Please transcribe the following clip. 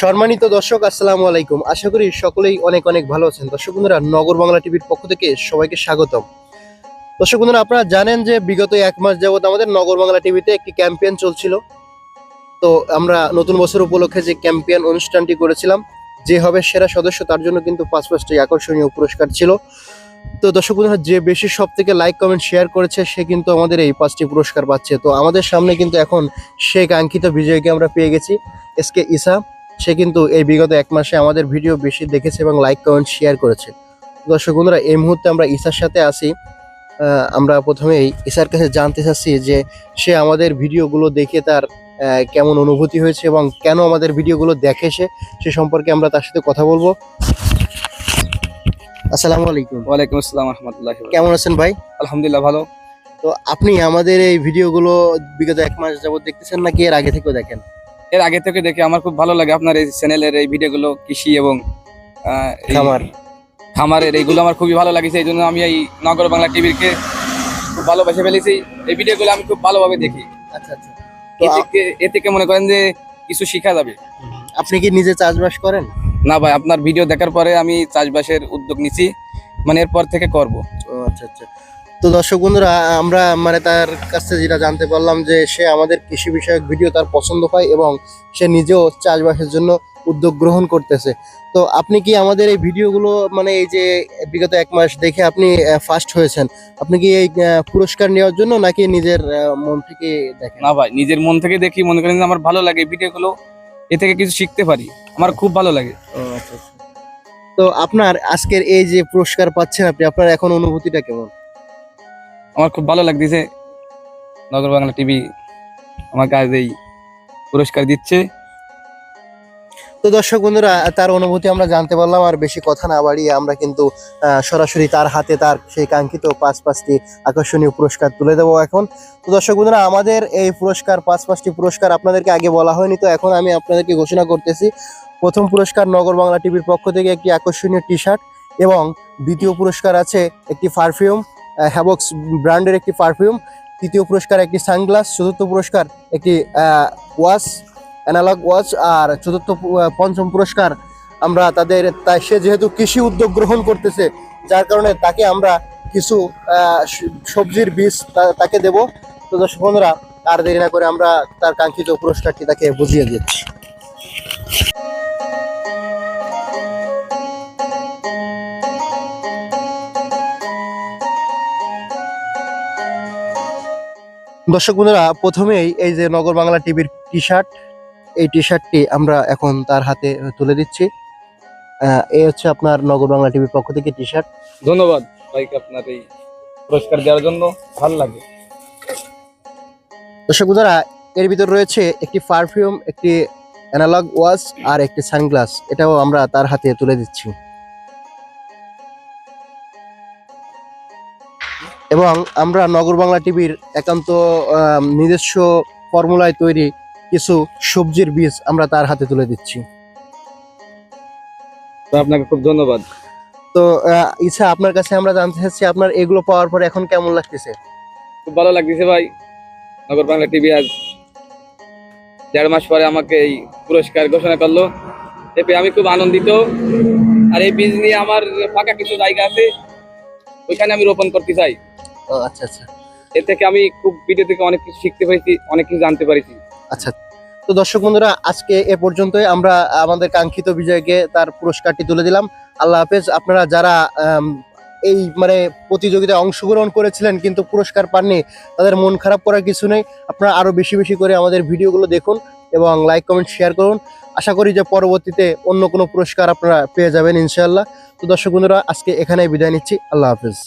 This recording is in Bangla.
সম্মানিত দর্শক, আসসালামু আলাইকুম। আশা করি সকলেই অনেক অনেক ভালো আছেন। দর্শক বন্ধুরা, নগর বাংলা টিভির পক্ষ থেকে সবাইকে স্বাগতম। দর্শক বন্ধুরা, আপনারা জানেন যে বিগত এক মাস যাবত আমাদের নগর বাংলা টিভিতে একটি ক্যাম্পেইন চলছিল। তো আমরা নতুন বছর উপলক্ষে যে ক্যাম্পেইন অনুষ্ঠানটি করেছিলাম, যে হবে সেরা সদস্য, তার জন্য কিন্তু পাঁচ পাঁচটি আকর্ষণীয় পুরস্কার ছিল। তো দর্শক বন্ধুরা, যে বেশি সব থেকে লাইক কমেন্ট শেয়ার করেছে, সে কিন্তু আমাদের এই পাঁচটি পুরস্কার পাচ্ছে। তো আমাদের সামনে কিন্তু এখন সে কাঙ্ক্ষিত বিজয়কে আমরা পেয়ে গেছি, এস কে ইসা সে কিন্তু এই বিগত এক মাসে আমাদের ভিডিও বেশি দেখেছে এবং লাইক কমেন্ট শেয়ার করেছে। দর্শক বন্ধুরা এই মুহূর্তে আমরা ঈশার সাথে আসি আমরা প্রথমেই ঈশার কাছে জানতে চাচ্ছি যে সে আমাদের ভিডিওগুলো দেখে তার কেমন অনুভূতি হয়েছে এবং কেন আমাদের ভিডিওগুলো দেখে সে? সে সম্পর্কে আমরা তার সাথে কথা বলব। আসসালামু আলাইকুম। ওয়ালাইকুম আসসালাম রহমতুল্লাহ কেমন আছেন ভাই? আলহামদুলিল্লাহ ভালো। তো আপনি আমাদের এই ভিডিওগুলো বিগত এক মাস যাবত দেখতেছেন নাকি এর আগে থেকেও দেখেন? এর আগে থেকে দেখে আমার খুব ভালো লাগে আপনার এই চ্যানেলের এই ভিডিওগুলো কৃষি এবং খামার। খামারের এইগুলো আমার খুবই ভালো লাগছে এই জন্য আমি এই নগর বাংলা টিভিকে খুব ভালোবাসে ফেলেছি। এই ভিডিওগুলো আমি খুব ভালোভাবে দেখি। আচ্ছা আচ্ছা। এ থেকে এ থেকে মনে করেন যে কিছু শেখা যাবে। আপনি কি নিজে চাষবাস করেন? না ভাই আপনার ভিডিও দেখার পরে আমি চাষবাসের উদ্যোগ নিছি মানে এরপর থেকে করব। ও আচ্ছা আচ্ছা। তো দর্শক বন্ধুরা আমরা মানে তার কাছে যেটা জানতে পারলাম যে সে আমাদের কৃষি বিষয়ক ভিডিও তার পছন্দ হয় এবং সে নিজেও চাষবাসের জন্য উদ্যোগ গ্রহণ করতেছে। তো আপনি কি আমাদের এই ভিডিওগুলো মানে এই যে বিগত এক মাস দেখে আপনি ফার্স্ট হয়েছেন? আপনি কি এই পুরস্কার নেওয়ার জন্য নাকি নিজের মন থেকে দেখেন? না ভাই নিজের মন থেকে দেখি মনে করেন যে আমার ভালো লাগে ভিডিওগুলো। এ থেকে কিছু শিখতে পারি। আমার খুব ভালো লাগে। আচ্ছা আচ্ছা। তো আপনার আজকের এই যে পুরস্কার পাচ্ছেন আপনি আপনার এখন অনুভূতিটা কেমন? আমার খুব ভালো লাগতেছে। নগর বাংলা টিভি আমাকে আজ এই পুরস্কার দিচ্ছে। তো দর্শক বন্ধুরা, তার অনুভূতি আমরা জানতে পারলাম, আর বেশি কথা না বাড়িয়ে আমরা কিন্তু সরাসরি তার হাতে তার সেই কাঙ্ক্ষিত পাঁচ পাঁচটি আকর্ষণীয় পুরস্কার তুলে দেবো এখন। তো দর্শক বন্ধুরা, আমাদের এই পুরস্কার, পাঁচ পাঁচটি পুরস্কার আপনাদেরকে আগে বলা হয়নি, তো এখন আমি আপনাদেরকে ঘোষণা করতেছি। প্রথম পুরস্কার নগর বাংলা টিভির পক্ষ থেকে একটি আকর্ষণীয় টি শার্ট এবং দ্বিতীয় পুরস্কার আছে একটি পারফিউম। হ্যাবক্স ব্র্যান্ডের একটি পারফিউম তৃতীয় পুরস্কার একটি সানগ্লাস, চতুর্থ পুরস্কার একটি ওয়াশ অ্যানালগ ওয়াচ আর চতুর্থ পঞ্চম পুরস্কার আমরা তাদের, তাই সে যেহেতু কৃষি উদ্যোগ গ্রহণ করতেছে, যার কারণে তাকে আমরা কিছু সবজির বীজ তাকে দেব। তো দর্শক বন্ধুরা, আর দেরি না করে আমরা তার কাঙ্ক্ষিত পুরস্কারটি তাকে বুঝিয়ে দিচ্ছি। দর্শক বন্ধুরা প্রথমেই এই যে নগর বাংলা টিভির টি শার্ট এই টি শার্টটি আমরা এখন তার হাতে তুলে দিচ্ছি। এই হচ্ছে আপনার নগর বাংলা টিভির পক্ষ থেকে টি শার্ট ধন্যবাদ ভাইকে আপনার এই পুরস্কার দেওয়ার জন্য ভালো লাগে। দর্শক বন্ধুরা এর ভিতর রয়েছে একটি পারফিউম একটি অ্যানালগ ওয়াচ আর একটি সানগ্লাস এটাও আমরা তার হাতে তুলে দিচ্ছি। এবং আমরা নগর বাংলা টিভির একান্ত নিজস্ব ফর্মুলায় তৈরি কিছু সবজির বীজ আমরা তার হাতে তুলে দিচ্ছি। তো আপনাকে খুব ধন্যবাদ। তো ইচ্ছা আপনার কাছে আমরা জানতে চাচ্ছি আপনার এগুলো পাওয়ার পর এখন কেমন লাগতেছে? খুব ভালো লাগতেছে ভাই। নগর বাংলা টিভি আজ দেড় মাস পরে আমাকে এই পুরস্কার ঘোষণা করল। এতে আমি খুব আনন্দিত। আর এই বীজ নিয়ে আমার ফাঁকা কিছু জায়গা আছে। ওইখানে আমি রোপণ করতে চাই। ও, আচ্ছা আচ্ছা। এ থেকে আমি খুব ভিডিও থেকে অনেক কিছু শিখতে পেরেছি অনেক কিছু জানতে পেরেছি। আচ্ছা। তো দর্শক বন্ধুরা আজকে এ পর্যন্তই। আমরা আমাদের কাঙ্ক্ষিত বিজয়কে তার পুরস্কারটি তুলে দিলাম। আল্লাহ হাফেজ। আপনারা যারা এই মানে প্রতিযোগিতায় অংশগ্রহণ করেছিলেন কিন্তু পুরস্কার পাননি তাদের মন খারাপ করার কিছু নেই। আপনারা আরও বেশি বেশি করে আমাদের ভিডিওগুলো দেখুন এবং লাইক কমেন্ট শেয়ার করুন। আশা করি যে পরবর্তীতে অন্য কোনো পুরস্কার আপনারা পেয়ে যাবেন ইনশাআল্লাহ। তো দর্শক বন্ধুরা আজকে এখানে বিদায় নিচ্ছি। আল্লাহ হাফেজ।